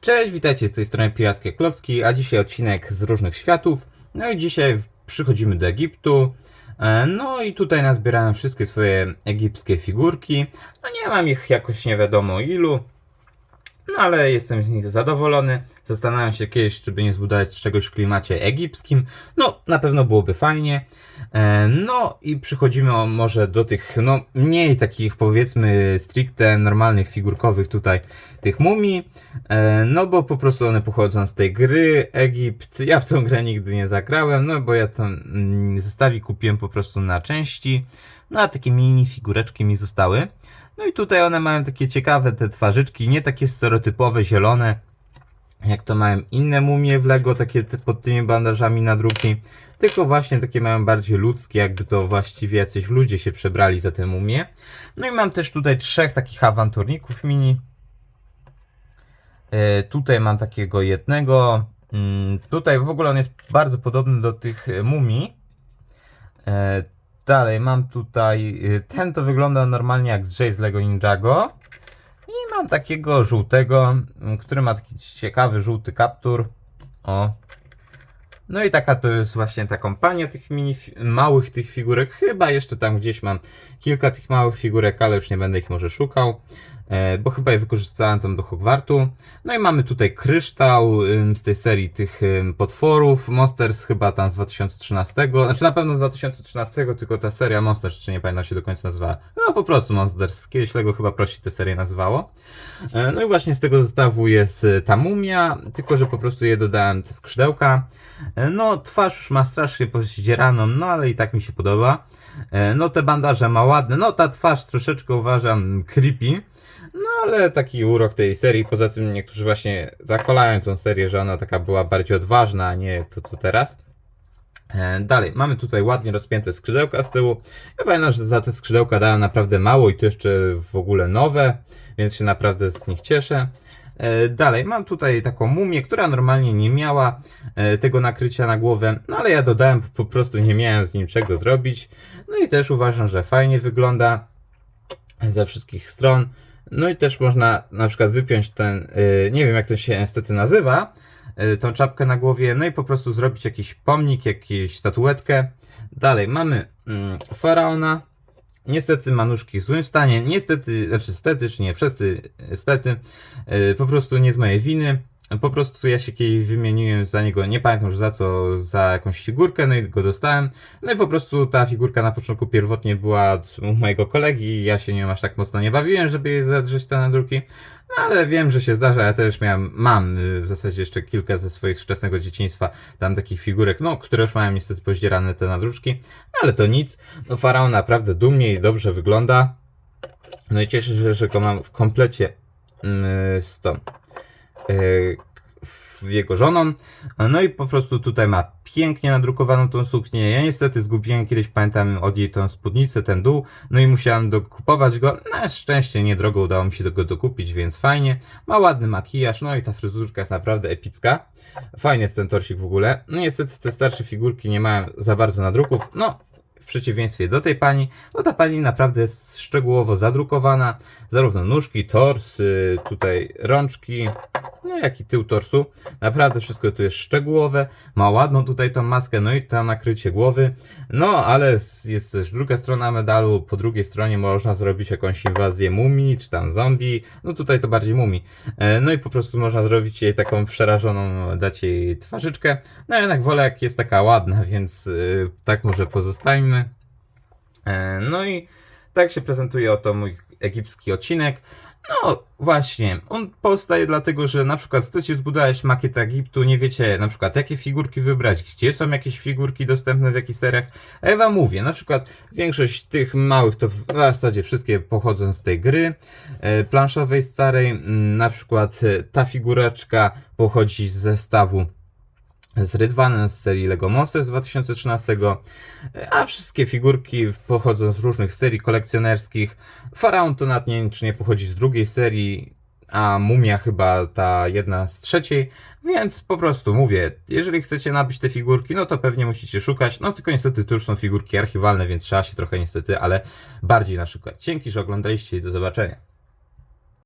Cześć, witajcie z tej strony Pirackie Klocki, a dzisiaj odcinek z różnych światów. No i dzisiaj przychodzimy do Egiptu. E, No i tutaj nazbierałem wszystkie swoje egipskie figurki. No nie mam ich jakoś nie wiadomo ilu. No ale jestem z nich zadowolony. Zastanawiam się kiedyś, czy by nie zbudować czegoś w klimacie egipskim. No, na pewno byłoby fajnie. E, No i przychodzimy może do tych, no mniej takich powiedzmy stricte normalnych figurkowych tutaj tych mumii. E, No bo po prostu one pochodzą z tej gry Egipt. Ja w tą grę nigdy nie zagrałem, no bo ja tam mm, zestawi kupiłem po prostu na części. No a takie mini figureczki mi zostały. No i tutaj one mają takie ciekawe te twarzyczki, nie takie stereotypowe, zielone, jak to mają inne mumie w Lego, takie pod tymi bandażami na druki, tylko właśnie takie mają bardziej ludzkie, jakby to właściwie jacyś ludzie się przebrali za te mumie. No i mam też tutaj trzech takich awanturników mini. E, tutaj mam takiego jednego. Mm, tutaj w ogóle on jest bardzo podobny do tych e, mumii. E, dalej mam tutaj. e, Ten to wygląda normalnie jak Jay z Lego Ninjago. I mam takiego żółtego, m, który ma taki ciekawy żółty kaptur. O. No i taka to jest właśnie ta kompania tych mini, małych tych figurek. Chyba jeszcze tam gdzieś mam kilka tych małych figurek, ale już nie będę ich może szukał. E, bo chyba je wykorzystałem tam do Hogwartu. No i mamy tutaj kryształ z tej serii tych potworów. Monsters chyba tam z 2013. Znaczy na pewno z 2013, tylko ta seria Monsters, czy nie pamiętam się do końca nazywała. No po prostu Monsters. Kiedyś Lego chyba prosi tę serię nazywało. E, No i właśnie z tego zestawu jest y, ta mumia, tylko że po prostu je dodałem te skrzydełka. E, No twarz już ma strasznie pozdzieraną, no ale i tak mi się podoba. No te bandaże ma ładne, no ta twarz troszeczkę uważam creepy. No ale taki urok tej serii, poza tym niektórzy właśnie zachwalają tą serię, że ona taka była bardziej odważna, a nie to co teraz. E, Dalej, mamy tutaj ładnie rozpięte skrzydełka z tyłu. Ja pamiętam, że za te skrzydełka dałem naprawdę mało i to jeszcze w ogóle nowe, więc się naprawdę z nich cieszę. E, Dalej, mam tutaj taką mumię, która normalnie nie miała e, tego nakrycia na głowę, no ale ja dodałem, po prostu nie miałem z nim czego zrobić. No i też uważam, że fajnie wygląda ze wszystkich stron. No i też można na przykład wypiąć ten, yy, nie wiem jak to się niestety nazywa, yy, tą czapkę na głowie, no i po prostu zrobić jakiś pomnik, jakąś statuetkę. Dalej mamy mm, faraona. Niestety ma nóżki w złym stanie. Niestety, znaczy stety, czy nie, przez stety, yy, po prostu nie z mojej winy. Po prostu ja się kiedyś wymieniłem za niego, nie pamiętam już za co, za jakąś figurkę, no i go dostałem. No i po prostu ta figurka na początku pierwotnie była u mojego kolegi, ja się nią aż tak mocno nie bawiłem, żeby jej zadrzeć te nadruki. No ale wiem, że się zdarza, ja też miałem, mam y, w zasadzie jeszcze kilka ze swoich wczesnego dzieciństwa tam takich figurek, no, które już mają niestety pozdzierane te nadruczki, no ale to nic. No Faraon naprawdę dumnie i dobrze wygląda. No i cieszę się, że go mam w komplecie yy, z tą jego żoną. No i po prostu tutaj ma pięknie nadrukowaną tą suknię. Ja niestety zgubiłem kiedyś, pamiętam od jej tą spódnicę, ten dół, no i musiałem dokupować go. Na szczęście niedrogo udało mi się go dokupić, więc fajnie. Ma ładny makijaż, no i ta fryzurka jest naprawdę epicka. Fajny jest ten torsik w ogóle. No niestety te starsze figurki nie mają za bardzo nadruków. No, w przeciwieństwie do tej pani, bo ta pani naprawdę jest szczegółowo zadrukowana. Zarówno nóżki, tors, y, tutaj rączki, no jak i tył torsu. Naprawdę wszystko tu jest szczegółowe. Ma ładną tutaj tą maskę, no i tam nakrycie głowy. No, ale jest też druga strona medalu. Po drugiej stronie można zrobić jakąś inwazję mumii, czy tam zombie. No tutaj to bardziej mumii. E, No i po prostu można zrobić jej taką przerażoną, dać jej twarzyczkę. No jednak wolę jak jest taka ładna, więc y, tak może pozostajmy. E, No i tak się prezentuje oto mój egipski odcinek. No właśnie, on powstaje dlatego, że na przykład chcecie zbudować makietę Egiptu, nie wiecie na przykład jakie figurki wybrać, gdzie są jakieś figurki dostępne w jakich seriach. A ja wam mówię, na przykład większość tych małych to w zasadzie wszystkie pochodzą z tej gry e, planszowej starej. Na przykład e, ta figureczka pochodzi z zestawu z Rydwanem z serii Lego Monsters z 2013, a wszystkie figurki pochodzą z różnych serii kolekcjonerskich. Faraon to nawet nie nie pochodzi z drugiej serii, a Mumia chyba ta jedna z trzeciej, więc po prostu mówię, jeżeli chcecie nabyć te figurki, no to pewnie musicie szukać, no tylko niestety to już są figurki archiwalne, więc trzeba się trochę niestety, ale bardziej naszukać. Dzięki, że oglądaliście i do zobaczenia.